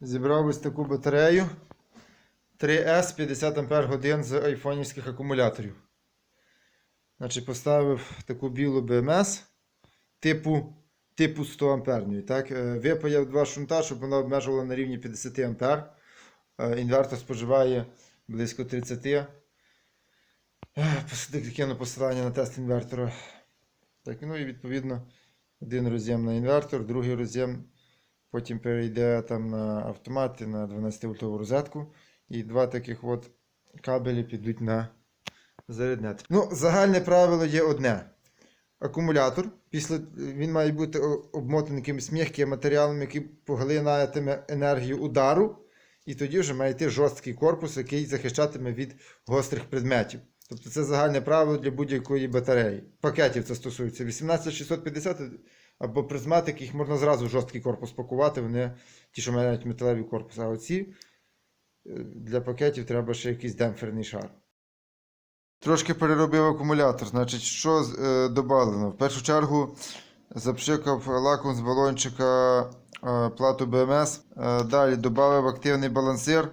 Зібрав ось таку батарею 3S 50 Ах з айфонівських акумуляторів. Значить, поставив таку білу BMS типу, типу 100 амперної. Так? Е, Випаяв два шунта, щоб вона обмежувала на рівні 50 ампер. Е, Інвертор споживає близько 30. Е, Кину посилання на тест інвертора. Так, ну і відповідно один роз'єм на інвертор, другий роз'єм потім перейде там на автомати на 12 вольтову розетку. І два таких от кабелі підуть на заряднет. Ну, загальне правило є одне. Акумулятор, після, він має бути обмотаний якимось м'яким матеріалом, який поглинатиме енергію удару, і тоді вже має йти жорсткий корпус, який захищатиме від гострих предметів. Тобто це загальне правило для будь-якої батареї. Пакетів це стосується. 18650 або призматики, їх можна зразу в жорсткий корпус пакувати, вони ті, що мають металевий корпус. А оці е, для пакетів треба ще якийсь демпферний шар. Трошки переробив акумулятор. Значить, що е, додано? В першу чергу запшикав лаком з балончика е, плату БМС. Е, далі додав активний балансир.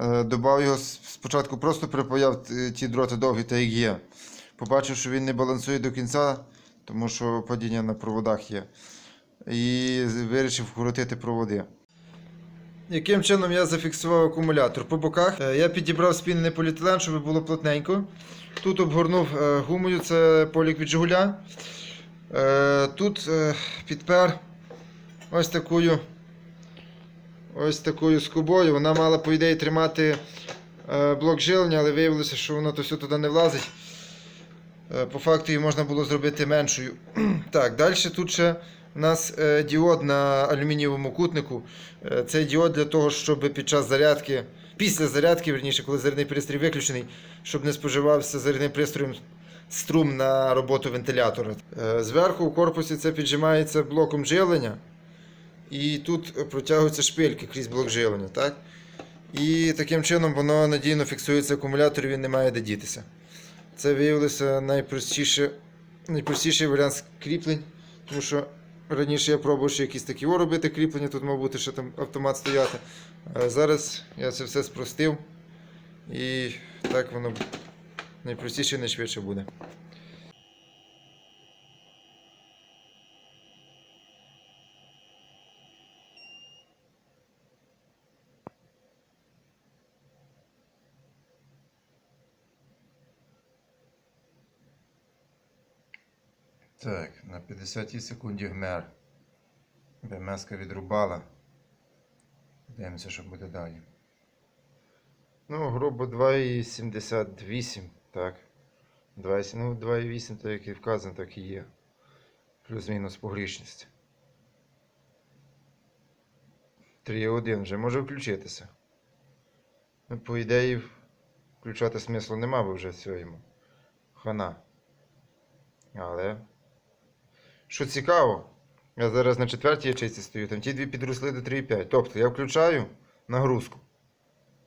Е, Добав його спочатку просто припаяв ті дроти довгі, та як є. Побачив, що він не балансує до кінця, тому що падіння на проводах є. І вирішив вкоротити проводи. Яким чином я зафіксував акумулятор? По боках е, я підібрав спільний поліетилен, щоб було плотненько. Тут обгорнув е, гумою, це полік від Жигуля. Е, Тут підпер ось такою ось такою скобою. Вона мала, по ідеї, тримати блок жилення, але виявилося, що воно то все туди не влазить. Е, По факту її можна було зробити меншою. Так, далі тут ще у нас е, діод на алюмінієвому кутнику. Е, Це діод для того, щоб під час зарядки, після зарядки, верніше, коли зарядний пристрій виключений, щоб не споживався зарядним пристроєм струм на роботу вентилятора. Зверху у корпусі це піджимається блоком жилення. І тут протягуються шпильки крізь блок жилення. Так? І таким чином воно надійно фіксується акумулятор, і він не має де дітися. Це виявилося найпростіше, найпростіший варіант кріплень, тому що раніше я пробував ще якісь такі робити кріплення, тут мав бути ще там автомат стояти. А зараз я це все спростив і так воно найпростіше і найшвидше буде. Так, на 50 секунді вмер. БМС відрубала. Дивимося, що буде далі. Ну, грубо 2,78. Так. 2,7, ну, 2,8, то як і вказано, так і є. Плюс-мінус погрішність. 3,1 вже може включитися. Ну, по ідеї, включати смислу нема, бо вже йому. Хана. Але. Що цікаво, я зараз на четвертій ячейці стою, там ті дві підросли до 3,5. Тобто я включаю нагрузку.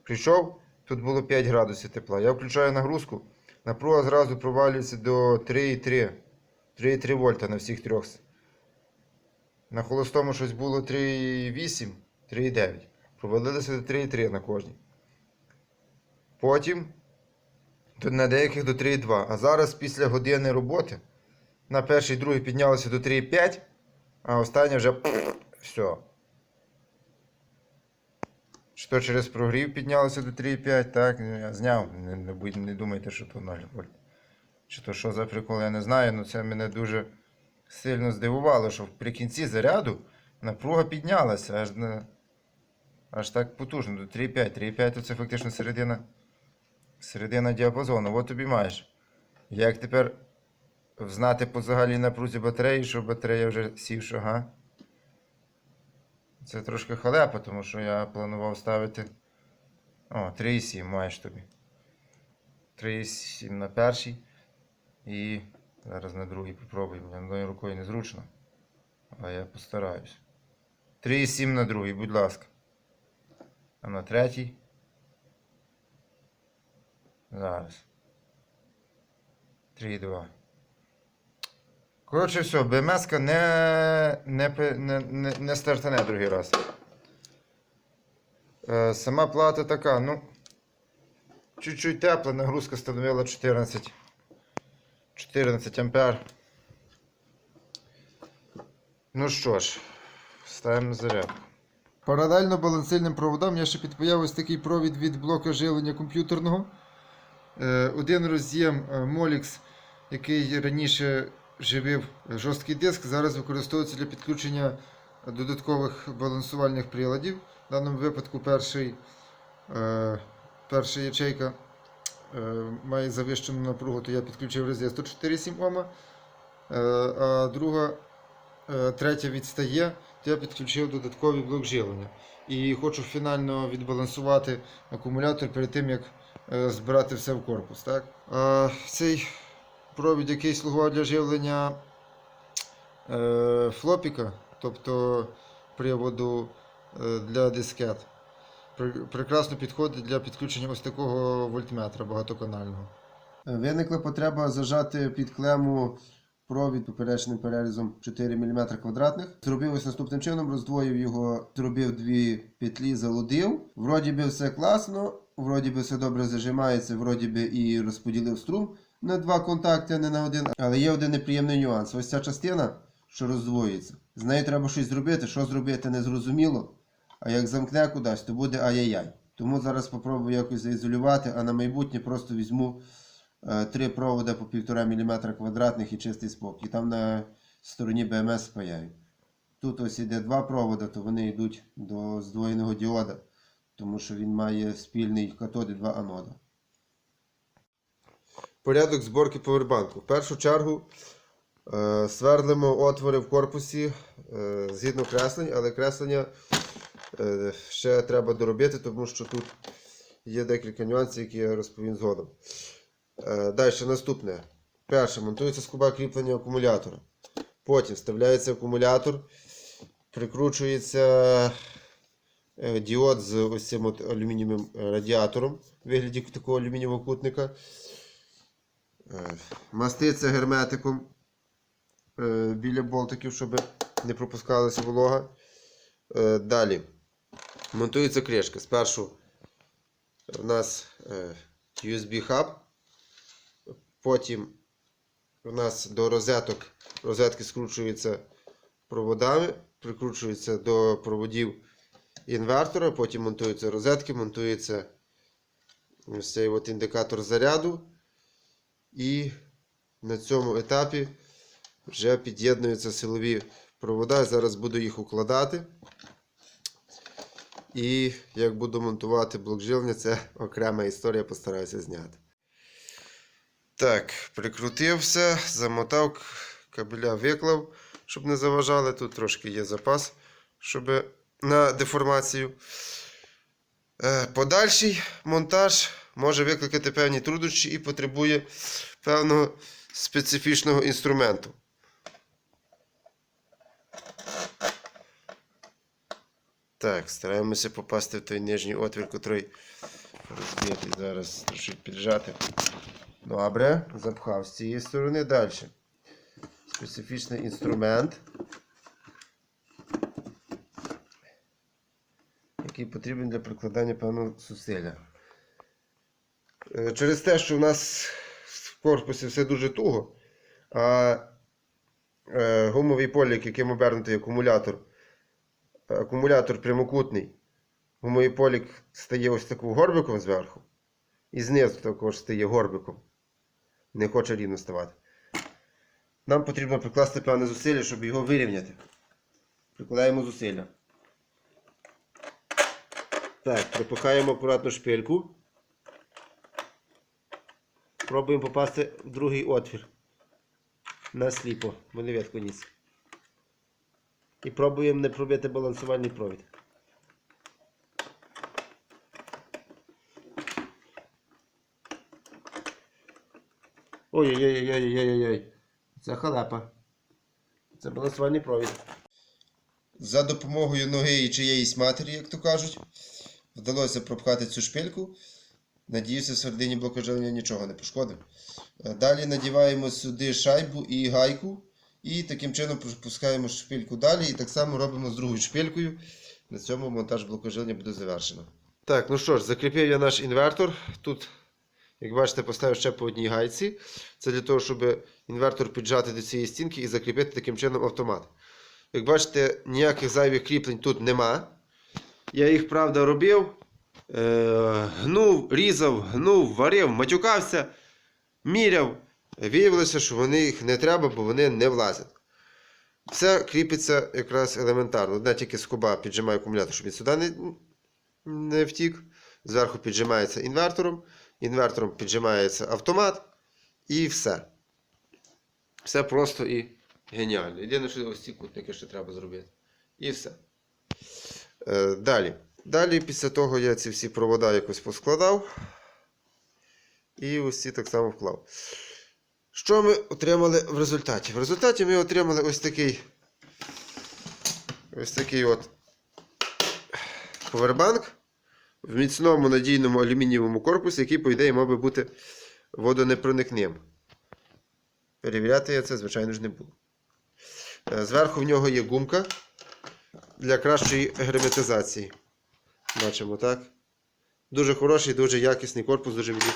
Прийшов, тут було 5 градусів тепла. Я включаю нагрузку, напруга зразу провалюється до 3,3. 3,3 вольта на всіх трьох. На холостому щось було 3,8, 3,9. Провалилося до 3,3 на кожній. Потім на деяких до 3,2. А зараз після години роботи на перший другий піднялося до 3,5, а останнє вже все. Чи то через прогрів піднялося до 3,5, так, я зняв. Не, не, не думайте, що то 0 вольт. Чи то що за прикол, я не знаю, але це мене дуже сильно здивувало, що при кінці заряду напруга піднялася аж на. Аж так потужно, до 3,5. 3,5 це фактично середина. Середина діапазону. От тобі маєш. Як тепер знати по загальній напрузі батареї, що батарея вже сівша, га? Це трошки халепа, тому що я планував ставити. О, 3,7 маєш тобі. 3,7 на перший. І зараз на другий попробуємо. Мені одною рукою незручно. Але я постараюсь. 3,7 на другий, будь ласка. А на третій. Зараз. 3,2. Коротше, все, БМС не, не, не, не, не стартане другий раз. Е, Сама плата така, ну, чуть-чуть тепла, нагрузка становила 14, 14 ампер. Ну що ж, ставимо зарядку. Паралельно балансильним проводам я ще підпаяв ось такий провід від блока живлення комп'ютерного. Е, Один роз'єм е, Molix, який раніше живив жорсткий диск, зараз використовується для підключення додаткових балансувальних приладів. В даному випадку перший, е, перша ячейка е, має завищену напругу, то я підключив резистор 4,7 Ом, е, а друга, третя відстає, то я підключив додатковий блок живлення. І хочу фінально відбалансувати акумулятор перед тим, як збирати все в корпус. Так? Цей провід, який слугував для живлення е, флопіка, тобто приводу е, для дискет, прекрасно підходить для підключення ось такого вольтметра багатоканального. Виникла потреба зажати під клему провід поперечним перерізом 4 мм квадратних. Зробив ось наступним чином, роздвоїв його, зробив дві петлі, залудив. Вроді би все класно, вроді би все добре зажимається, вроді би і розподілив струм на два контакти, а не на один. Але є один неприємний нюанс. Ось ця частина, що роздвоюється. З нею треба щось зробити. Що зробити, не зрозуміло. А як замкне кудись, то буде ай-яй-яй. Тому зараз спробую якось заізолювати, а на майбутнє просто візьму е, три провода по 1,5 мм квадратних і чистий спокій. Там на стороні BMS спаяю. Тут ось іде два провода, то вони йдуть до здвоєного діода, тому що він має спільний катод і два анода. Порядок зборки повербанку. В першу чергу е, свердлимо отвори в корпусі е, згідно креслень, але креслення е, ще треба доробити, тому що тут є декілька нюансів, які я розповім згодом. Е, далі наступне. Перше, монтується скоба кріплення акумулятора. Потім вставляється акумулятор, прикручується е, діод з ось цим алюмінієвим е, радіатором в вигляді такого алюмінієвого кутника. Е, Маститься герметиком е, біля болтиків, щоб не пропускалася волога. Е, Далі монтується кришка. Спершу в нас е, USB хаб, потім у нас до розеток розетки скручуються проводами, прикручуються до проводів інвертора, потім монтуються розетки, монтується ось цей от індикатор заряду. І на цьому етапі вже під'єднуються силові провода. Зараз буду їх укладати. І як буду монтувати блок живлення, це окрема історія, постараюся зняти. Так, прикрутив все, замотав, кабеля виклав, щоб не заважали. Тут трошки є запас, щоб на деформацію. Е, Подальший монтаж може викликати певні труднощі і потребує певного специфічного інструменту. Так, стараємося попасти в той нижній отвір, який розбитий. Зараз трошки піджати. Добре, запхав з цієї сторони далі. Специфічний інструмент. який потрібен для прикладання певного зусилля. Е, Через те, що у нас в корпусі все дуже туго, а е, гумовий полік, яким обернутий акумулятор, акумулятор прямокутний, гумовий полік стає ось таким горбиком зверху, і знизу також стає горбиком. Не хоче рівно ставати. Нам потрібно прикласти певне зусилля, щоб його вирівняти. Прикладаємо зусилля. Так, пропихаємо акуратно шпильку. Пробуємо попасти в другий отвір. На сліпо, бо видко ніс. І пробуємо не пробити балансувальний провід. Ой-ой-ой-ой-ой-ой-ой. Це халепа. Це балансувальний провід. За допомогою ноги і чиєїсь матері, як то кажуть, вдалося пропхати цю шпильку. Надіюся, середині блокоживлення нічого не пошкодив. Е, Далі надіваємо сюди шайбу і гайку. І таким чином пропускаємо шпильку далі. І так само робимо з другою шпилькою. На цьому монтаж блокоживлення буде завершено. Так, ну що ж, закріпив я наш інвертор. Тут, як бачите, поставив ще по одній гайці. Це для того, щоб інвертор піджати до цієї стінки і закріпити таким чином автомат. Як бачите, ніяких зайвих кріплень тут нема. Я їх, правда, робив. Е, гнув, різав, гнув, варив, матюкався, міряв. Виявилося, що вони їх не треба, бо вони не влазять. Все кріпиться якраз елементарно. Одна тільки скоба піджимає акумулятор, щоб він сюди не, не втік. Зверху піджимається інвертором. Інвертором піджимається автомат. І все. Все просто і геніально. Єдине, що ось ці кутники ще треба зробити. І все. Е, далі. Далі, після того, я ці всі провода якось поскладав. І ось ці так само вклав. Що ми отримали в результаті? В результаті ми отримали ось такий ось такий от повербанк в міцному надійному алюмінієвому корпусі, який, по ідеї, мав би бути водонепроникним. Перевіряти я це, звичайно ж, не буду. Е, Зверху в нього є гумка для кращої герметизації. Бачимо, так? Дуже хороший, дуже якісний корпус, дуже мені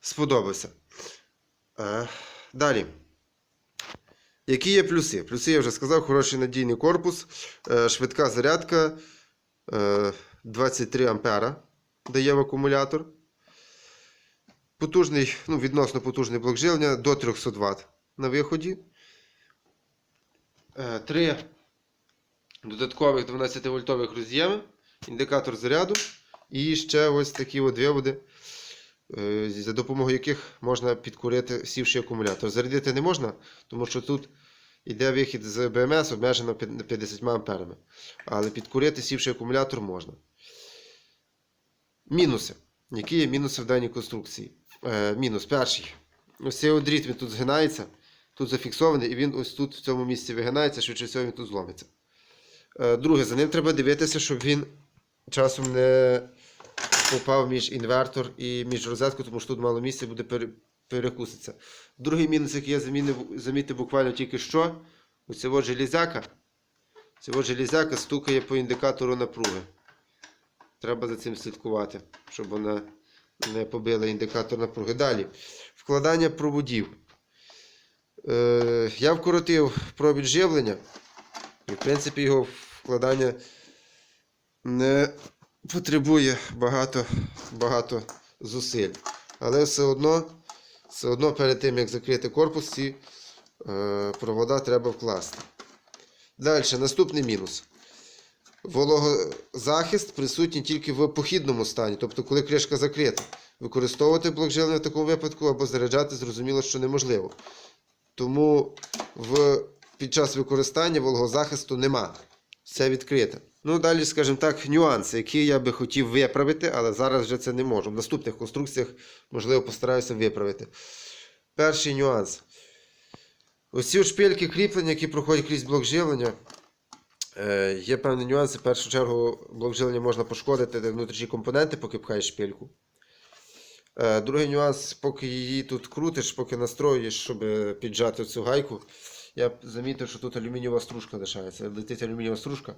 сподобався. Е, Далі. Які є плюси? Плюси я вже сказав, хороший надійний корпус, е, швидка зарядка е, 23 ампера дає в акумулятор. Потужний, ну, відносно потужний блок живлення до 300 Вт на виході. Е, Три додаткових 12-вольтових роз'єми, індикатор заряду і ще ось такі от виводи е, за допомогою яких можна підкурити сівший акумулятор. Зарядити не можна, тому що тут йде вихід з БМС обмежено 50 амперами. Але підкурити сівший акумулятор можна. Мінуси. Які є мінуси в даній конструкції? Е, мінус перший. Ось цей дріт він тут згинається, тут зафіксований, і він ось тут в цьому місці вигинається, швидше всього він тут зломиться. Е, друге, за ним треба дивитися, щоб він часом не попав між інвертор і між розетку, тому що тут мало місця буде пере- перекуситися. Другий мінус, який я замінив, замітив буквально тільки що, ось от железяка. Ця от стукає по індикатору напруги. Треба за цим слідкувати, щоб вона не побила індикатор напруги. Далі. Вкладання проводів. Е, я вкоротив провід живлення. І, в принципі, його вкладання не потребує багато, багато зусиль. Але все одно, все одно перед тим, як закрити корпус, ці е, провода треба вкласти. Далі, наступний мінус. Вологозахист присутній тільки в похідному стані, тобто, коли кришка закрита. Використовувати блок в такому випадку або заряджати зрозуміло, що неможливо. Тому в, під час використання вологозахисту нема. Все відкрите. Ну, далі, скажімо так, нюанси, які я би хотів виправити, але зараз вже це не можу. В наступних конструкціях, можливо, постараюся виправити. Перший нюанс. Ось ці шпильки кріплення, які проходять крізь блок живлення. Е, є певні нюанси. В першу чергу, блок живлення можна пошкодити внутрішні компоненти, поки пхаєш шпильку. Е, другий нюанс, поки її тут крутиш, поки настроюєш, щоб піджати цю гайку, я замітив, що тут алюмінієва стружка лишається. Летить алюмінієва стружка,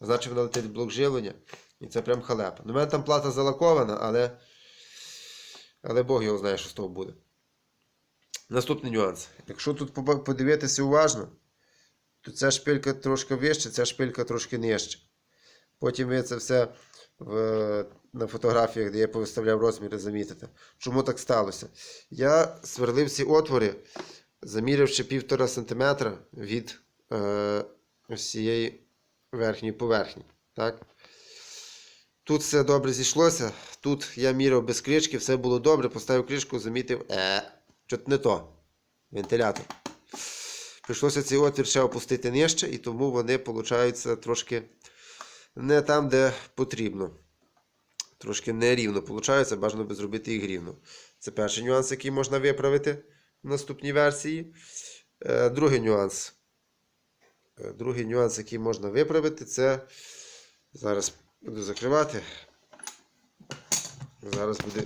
значить вона летить в блок живлення. І це прям халепа. У мене там плата залакована, але, але Бог його знає, що з того буде. Наступний нюанс. Якщо тут подивитися уважно, то ця шпилька трошки вища, ця шпилька трошки нижча. Потім ви це все в, на фотографіях, де я повиставляв розміри, замітите. Чому так сталося? Я сверлив ці отвори, заміривши 1,5 см від е, цієї верхньої поверхні. Так? Тут все добре зійшлося. Тут я міряв без кришки, все було добре, поставив кришку, замітив, е, що не то. Вентилятор. Прийшлося цей отвір ще опустити нижче, і тому вони получаються трошки не там, де потрібно. Трошки нерівно виходить, бажано би зробити їх рівно. Це перший нюанс, який можна виправити в наступній версії. Е, другий нюанс. Е, другий нюанс, який можна виправити, це зараз буду закривати. Зараз буде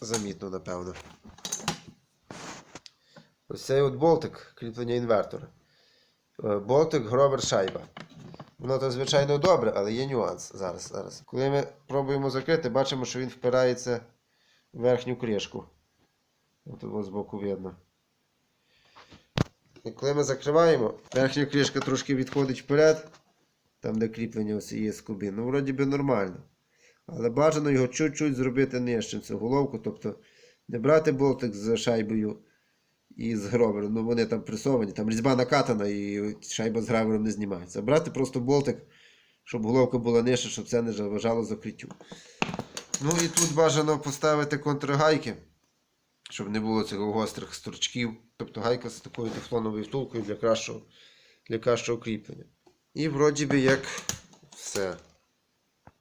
замітно, напевно. Ось цей от болтик кріплення інвертора. Е, Болтик Гровер шайба. Воно то, звичайно, добре, але є нюанс зараз. зараз. Коли ми пробуємо закрити, бачимо, що він впирається в верхню кришку. От його збоку видно. Коли ми закриваємо, верхня кришка трошки відходить вперед, там де кріплення цієї скоби. Ну, вроді би нормально. Але бажано його чуть-чуть зробити нижче, цю головку, тобто не брати болтик з шайбою і з гровером, ну вони там пресовані, там різьба накатана і шайба з гравером не знімається. Брати просто болтик, щоб головка була нижче, щоб це не заважало закриттю. Ну і тут бажано поставити контргайки, щоб не було цих гострих стручків. Тобто гайка з такою тефлоновою втулкою для кращого, для кращого кріплення. І вроді би як все.